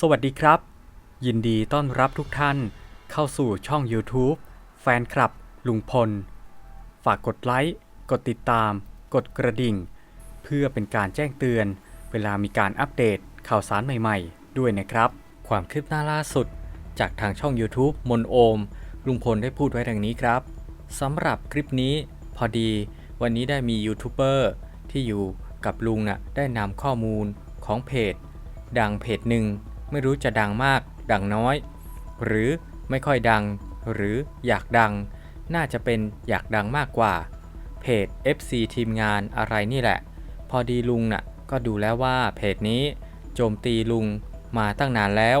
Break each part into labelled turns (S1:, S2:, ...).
S1: สวัสดีครับ ยินดีต้อนรับทุกท่านเข้าสู่ช่อง YouTube แฟนคลับ ลุงพล ฝากกดไลค์ กดติดตาม กดกระดิ่ง เพื่อเป็นการแจ้งเตือน เวลามีการอัปเดตข่าวสารใหม่ๆ ด้วยนะครับ ความคืบหน้าล่าสุด จากทางช่อง YouTube มนโอม ลุงพลได้พูดไว้ดังนี้ครับสำหรับคลิปนี้พอดีวันนี้ได้มียูทูบเบอร์ที่อยู่กับลุงน่ะได้นำข้อมูลของเพจ ดังเพจหนึ่ง ไม่รู้จะดังมาก ดังน้อย หรือไม่ค่อยดัง หรืออยากดัง น่าจะเป็นอยากดังมากกว่า เพจ FC ทีมงานอะไรนี่แหละ พอดีลุงน่ะก็ดูแล้วว่าเพจนี้ โจมตีลุงมาตั้งนานแล้ว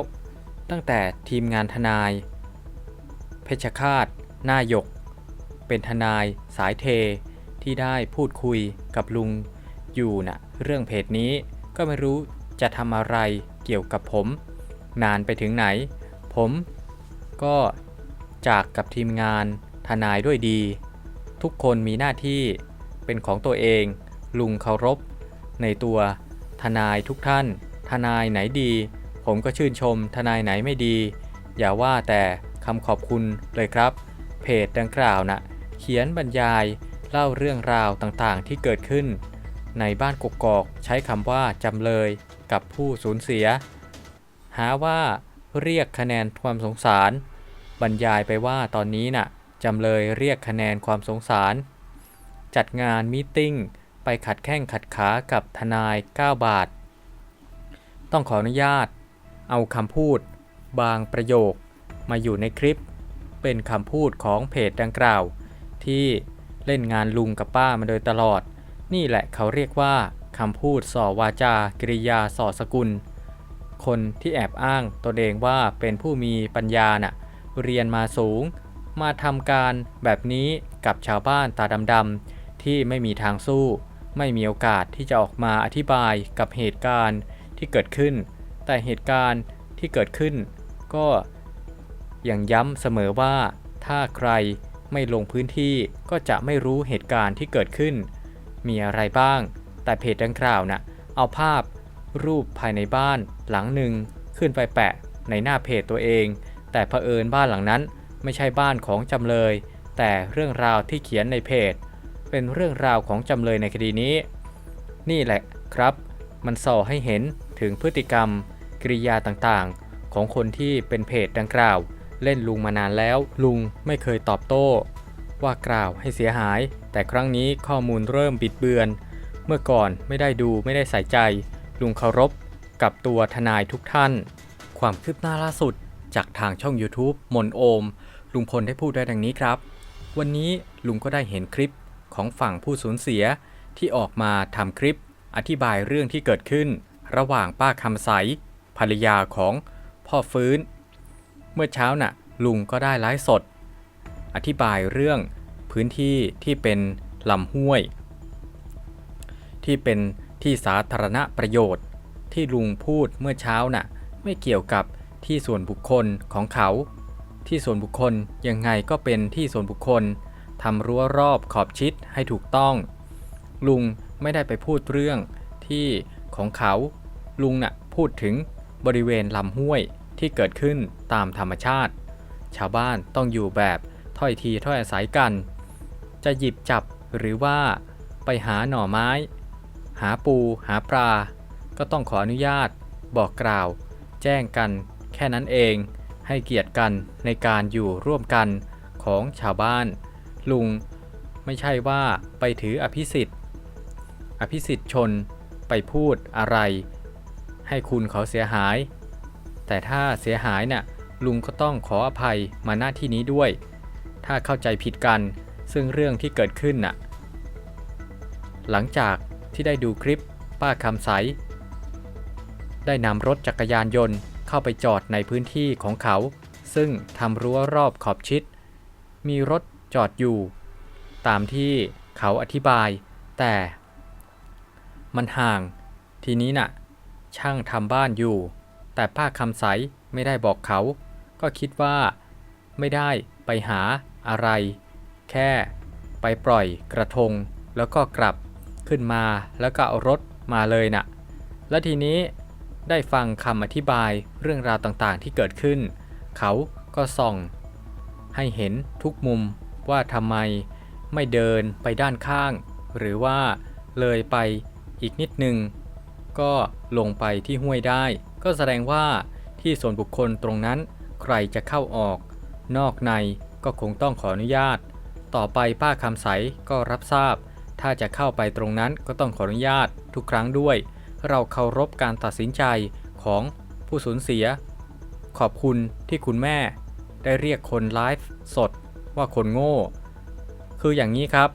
S1: ตั้งแต่ทีมงานทนาย เพชรคาตหน้าหยก เป็นทนายสายเท ที่ได้พูดคุยกับลุงอยู่น่ะเรื่องเพจนี้ก็ไม่รู้จะทำอะไร เกี่ยวกับผม นานไปถึงไหน ผมก็จากกับทีมงานทนายด้วยดี ทุกคนมีหน้าที่เป็นของตัวเอง ลุงเคารพ ในตัวทนายทุกท่าน ทนายไหนดี ผมก็ชื่นชม ทนายไหนไม่ดี อย่าว่าแต่คำขอบคุณเลยครับ เพจดังกล่าวนะ่ะเขียนบรรยายเล่าเรื่องราวต่างๆที่เกิดขึ้น ในบ้านกกอกใช้คำว่าจำเลย กับผู้สูญเสีย หาว่าเรียกคะแนนความสงสาร บรรยายไปว่าตอนนี้น่ะจำเลยเรียกคะแนนความสงสาร จัดงานมีติ้งไปขัดแข้งขัดขากับทนาย 9 บาท ต้องขออนุญาต เอาคำพูด บางประโยคมาอยู่ในคลิป เป็นคำพูดของเพจดังกล่าว ที่เล่นงานลุงกับป้ามาโดยตลอด นี่แหละเขาเรียกว่า คำพูดส่อวาจากริยาส่อสกุล คนที่แอบอ้างตนเองว่าเป็นผู้มีปัญญาน่ะเรียนมาสูง มาทำการแบบนี้กับชาวบ้านตาดำๆที่ไม่มีทางสู้ ไม่มีโอกาสที่จะออกมาอธิบายกับเหตุการณ์ที่เกิดขึ้น แต่เหตุการณ์ที่เกิดขึ้น ก็ยังย้ำเสมอว่า ถ้าใครไม่ลงพื้นที่ก็จะไม่รู้เหตุการณ์ที่เกิดขึ้น มีอะไรบ้าง แต่เพจดังกล่าวน่ะเอาภาพรูปภายในบ้านหลังหนึ่งขึ้นไปแปะในหน้าเพจตัวเอง แต่เผอิญบ้านหลังนั้นไม่ใช่บ้านของจำเลย แต่เรื่องราวที่เขียนในเพจ เป็นเรื่องราวของจำเลยในคดีนี้ นี่แหละครับ มันส่อให้เห็นถึงพฤติกรรม กริยาต่างๆ ของคนที่เป็นเพจดังกล่าว เล่นลุงมานานแล้ว ลุงไม่เคยตอบโต้ ว่ากล่าวให้เสียหาย แต่ครั้งนี้ข้อมูลเริ่มบิดเบือน เมื่อก่อนไม่ได้ดูไม่ได้ใส่ใจ ลุงเคารพกับตัวทนายทุกท่าน ความคืบหน้าล่าสุดจากทางช่อง YouTube มนโอม ลุงพลได้พูดได้ดังนี้ครับ วันนี้ลุงก็ได้เห็นคลิปของฝั่งผู้สูญเสียที่ออกมาทำคลิป อธิบายเรื่องที่เกิดขึ้น ระหว่างป้าคำใสภรรยาของพ่อฟื้น เมื่อเช้าน่ะ ลุงก็ได้ไลฟ์สด อธิบายเรื่องพื้นที่ที่เป็นลำห้วย ที่เป็นที่สาธารณประโยชน์ ที่ลุงพูดเมื่อเช้าน่ะ ไม่เกี่ยวกับที่ส่วนบุคคลของเขา ที่ส่วนบุคคลยังไงก็เป็นที่ส่วนบุคคลทำรั้วรอบขอบชิดให้ถูกต้อง ลุงไม่ได้ไปพูดเรื่องที่ของเขา ลุงน่ะพูดถึงบริเวณลำห้วยที่เกิดขึ้นตามธรรมชาติ ชาวบ้านต้องอยู่แบบถ้อยทีถ้อยอาศัยกัน จะหยิบจับหรือว่าไปหาหน่อไม้ หาปู หาปลา ก็ต้องขออนุญาต บอกกล่าว แจ้งกันแค่นั้นเอง ให้เกียรติกันในการอยู่ร่วมกันของชาวบ้าน ลุงไม่ใช่ว่าไปถืออภิสิทธิ์ อภิสิทธิ์ชนไปพูดอะไร ให้คุณเขาเสียหาย แต่ถ้าเสียหายน่ะลุงก็ต้องขออภัยมาหน้าที่นี้ด้วย ถ้าเข้าใจผิดกันซึ่งเรื่องที่เกิดขึ้นน่ะ หลังจาก ที่ได้ดูคลิปป้าคำใส ได้นำรถจักรยานยนต์เข้าไปจอดในพื้นที่ของเขา ซึ่งทำรั้วรอบขอบชิด มีรถจอดอยู่ ตามที่เขาอธิบาย แต่มันห่าง ทีนี้น่ะ ช่างทำบ้านอยู่ แต่ป้าคำใสไม่ได้บอกเขา ก็คิดว่าไม่ได้ไปหาอะไร แค่ไปปล่อยกระทงแล้วก็กลับ ขึ้นมาแล้วก็เอารถมาเลยน่ะ แล้วทีนี้ได้ฟังคำอธิบายเรื่องราวต่างๆที่เกิดขึ้น เขาก็ส่อง ให้เห็นทุกมุมว่าทำไมไม่เดินไปด้านข้าง หรือว่าเลยไปอีกนิดนึง ก็ลงไปที่ห้วยได้ ก็แสดงว่าที่ส่วนบุคคลตรงนั้นใครจะเข้าออก นอกในก็คงต้องขออนุญาต ต่อไปป้าคำใสก็รับทราบ ถ้าจะเข้าไปตรงนั้นก็ต้องขออนุญาตทุกครั้งด้วย เราเคารพการตัดสินใจของผู้สูญเสีย ขอบคุณที่คุณแม่ ได้เรียกคนไลฟ์สดว่าคนโง่ คืออย่างนี้ครับ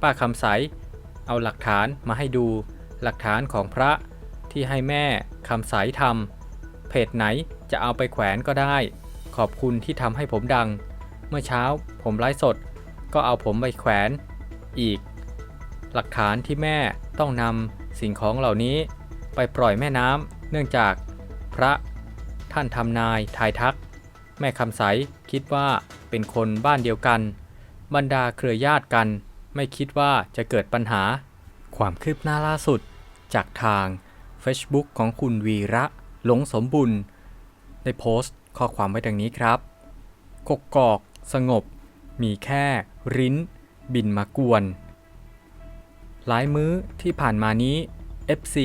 S1: ป้าคำใส เอาหลักฐานมาให้ดู หลักฐานของพระที่ให้แม่คำใสทำเพจไหนจะเอาไปแขวนก็ได้ ขอบคุณที่ทำให้ผมดัง เมื่อเช้าผมไลฟ์สด ก็เอาผมไปแขวน อีก หลักฐานที่แม่ต้องนำสิ่งของเหล่านี้ ไปปล่อยแม่น้ำเนื่องจากพระท่านทำนายทายทัก แม่คำใสคิดว่าเป็นคนบ้านเดียวกัน บรรดาเครือญาติกัน ไม่คิดว่าจะเกิดปัญหา ความคืบหน้าล่าสุด จากทาง Facebook ของคุณวีระหลงสมบุญได้โพสต์ข้อความไว้ดังนี้ครับ กกกอก สงบ มีแค่ริ้น บินมากวน หลายมื้อที่ผ่านมานี้ FC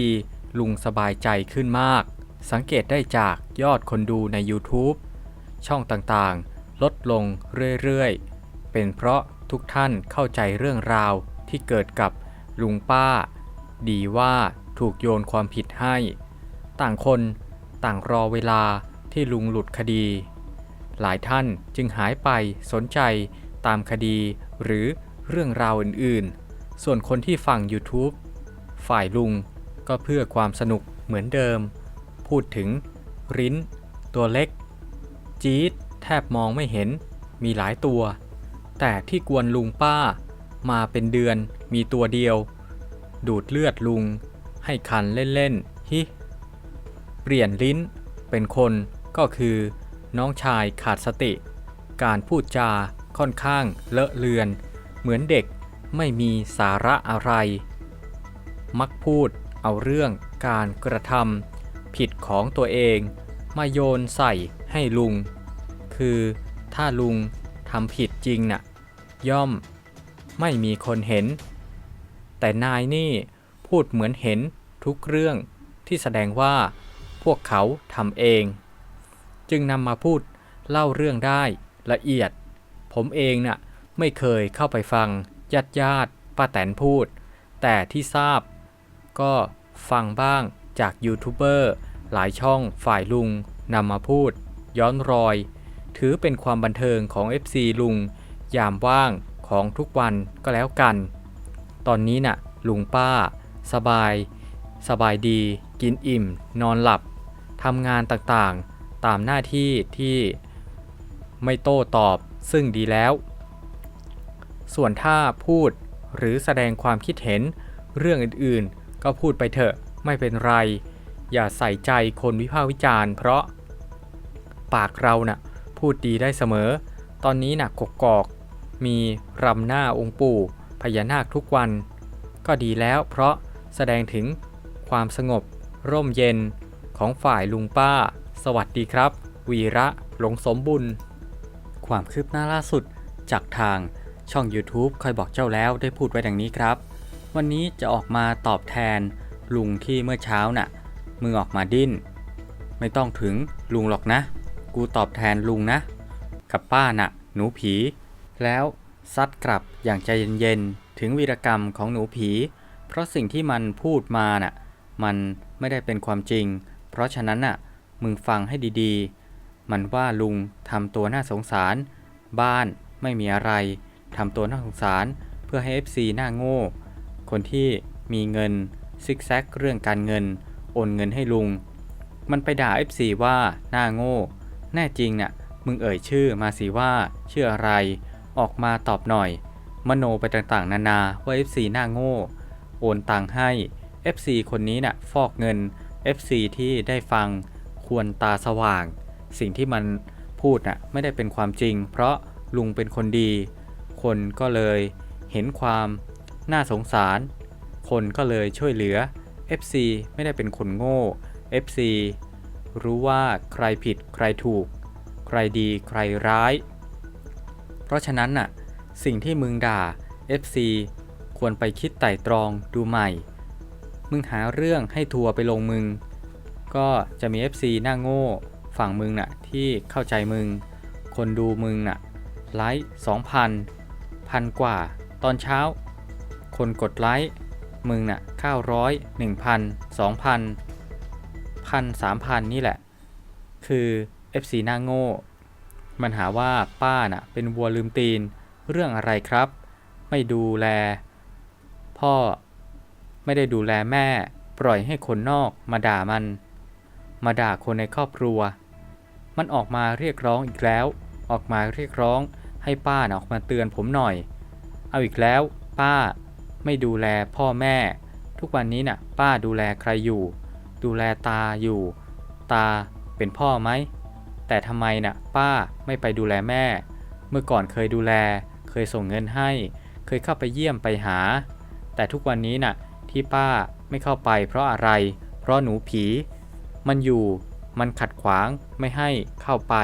S1: ลุงสบายใจขึ้นมาก สังเกตได้จากยอดคนดูใน YouTube ช่องต่างๆ ลดลงเรื่อยๆ เป็นเพราะทุกท่านเข้าใจเรื่องราวที่เกิดกับลุงป้า ดีว่าถูกโยนความผิดให้ ต่างคนต่างรอเวลาที่ลุงหลุดคดี หลายท่านจึงหายไปสนใจตามคดีหรือเรื่องราวอื่นๆ ส่วนคนที่ฟัง YouTube ฝ่ายลุงก็เพื่อความสนุกเหมือนเดิม พูดถึง ริ้น ตัวเล็ก จี๊ด แทบมองไม่เห็น มีหลายตัว แต่ที่กวนลุงป้า มาเป็นเดือนมีตัวเดียว ดูดเลือดลุง ให้คันเล่นๆ ฮิ เปลี่ยนลิ้น เป็นคนก็คือ น้องชายขาดสติ การพูดจาค่อนข้างเลอะเลือน เหมือนเด็ก ไม่มีสาระอะไร มักพูดเอาเรื่องการกระทำผิดของตัวเองมาโยนใส่ให้ลุง คือถ้าลุงทำผิดจริงน่ะ ย่อมไม่มีคนเห็น แต่นายนี่พูดเหมือนเห็นทุกเรื่องที่แสดงว่าพวกเขาทำเอง จึงนำมาพูดเล่าเรื่องได้ละเอียด ผมเองน่ะไม่เคยเข้าไปฟัง ญาติญาติป้าแตนพูด แต่ที่ทราบก็ฟังบ้างจากยูทูบเบอร์หลายช่องฝ่ายลุงนำมาพูด ย้อนรอย ถือเป็นความบันเทิงของ FC ลุง ยามว่างของทุกวันก็แล้วกัน ตอนนี้น่ะ ลุงป้า สบาย สบายดี กินอิ่ม นอนหลับทำงานต่างๆ ตามหน้าที่ที่ไม่โต้ตอบซึ่งดีแล้ว ส่วนถ้าพูดหรือแสดงความคิดเห็นเรื่องอื่นๆ ก็พูดไปเถอะไม่เป็นไร อย่าใส่ใจคนวิพากษ์วิจารณ์ เพราะ ปากเราน่ะพูดดีได้เสมอ ตอนนี้น่ะกกอก มีรำหน้าองค์ปู่พญานาคทุกวัน ก็ดีแล้วเพราะแสดงถึงความสงบ ร่มเย็นของฝ่ายลุงป้า สวัสดีครับ วีระหลงสมบุญ ความคืบหน้าล่าสุดจากทาง ช่อง YouTube คอยบอกเจ้าแล้วได้พูดไว้ดังนี้ครับ วันนี้จะออกมาตอบแทน ลุงที่เมื่อเช้าน่ะมึงออกมาดิ้น ไม่ต้องถึงลุงหรอกนะ กูตอบแทนลุงนะ กับป้าน่ะ หนูผี แล้วซัดกลับอย่างใจเย็นๆ ถึงวีรกรรมของหนูผี เพราะสิ่งที่มันพูดมาน่ะ มันไม่ได้เป็นความจริง เพราะฉะนั้นน่ะ มึงฟังให้ดีๆ มันว่าลุงทำตัวน่าสงสาร บ้านไม่มีอะไร ทำตัวน่าสงสารเพื่อให้ FC หน้าโง่ คนที่มีเงินซิกแซกเรื่องการเงิน โอนเงินให้ลุง มันไปด่า FC ว่าหน้าโง่ แน่จริงน่ะมึงเอ่ยชื่อมาสิว่าชื่ออะไร ออกมาตอบหน่อย มโนไปต่างๆ นานาว่า FC หน้าโง่ โอนตังให้ FC คนนี้น่ะฟอกเงิน FC ที่ได้ฟังควรตาสว่าง สิ่งที่มันพูดน่ะไม่ได้เป็นความจริง เพราะลุงเป็นคนดี คนก็เลยเห็นความน่าสงสาร คนก็เลยช่วยเหลือ FC ไม่ได้เป็นคนโง่ FC รู้ว่าใครผิดใครถูก ใครดีใครร้าย เพราะฉะนั้นน่ะสิ่งที่มึงด่า FC ควรไปคิดไต่ตรองดูใหม่ มึงหาเรื่องให้ทัวร์ไปลงมึง ก็จะมี FC หน้าโง่ ฝั่งมึงน่ะที่เข้าใจมึง คนดูมึงน่ะไลค์2,000 พันกว่า ตอนเช้า คนกดไลค์ มึงน่ะ900 1,000 2,000พันสามพันนี่แหละ คือ FC หน้าโง่ มันหาว่าป้าน่ะ เป็นวัวลืมตีน เรื่องอะไรครับ ไม่ดูแล พ่อ ไม่ได้ดูแลแม่ ปล่อยให้คนนอกมาด่ามัน มาด่าคนในครอบครัว มันออกมาเรียกร้องอีกแล้ว ออกมาเรียกร้อง ให้ป้านะออกมาเตือนผมหน่อย เอาอีกแล้ว ป้าไม่ดูแลพ่อแม่ ทุกวันนี้น่ะ ป้าดูแลใครอยู่ ดูแลตาอยู่ ตาเป็นพ่อไหม แต่ทำไมน่ะ ป้าไม่ไปดูแลแม่ เมื่อก่อนเคยดูแล เคยส่งเงินให้ เคยเข้าไปเยี่ยมไปหา แต่ทุกวันนี้น่ะ ที่ป้าไม่เข้าไปเพราะอะไร เพราะหนูผี มันอยู่ มันขัดขวางไม่ให้เข้าไป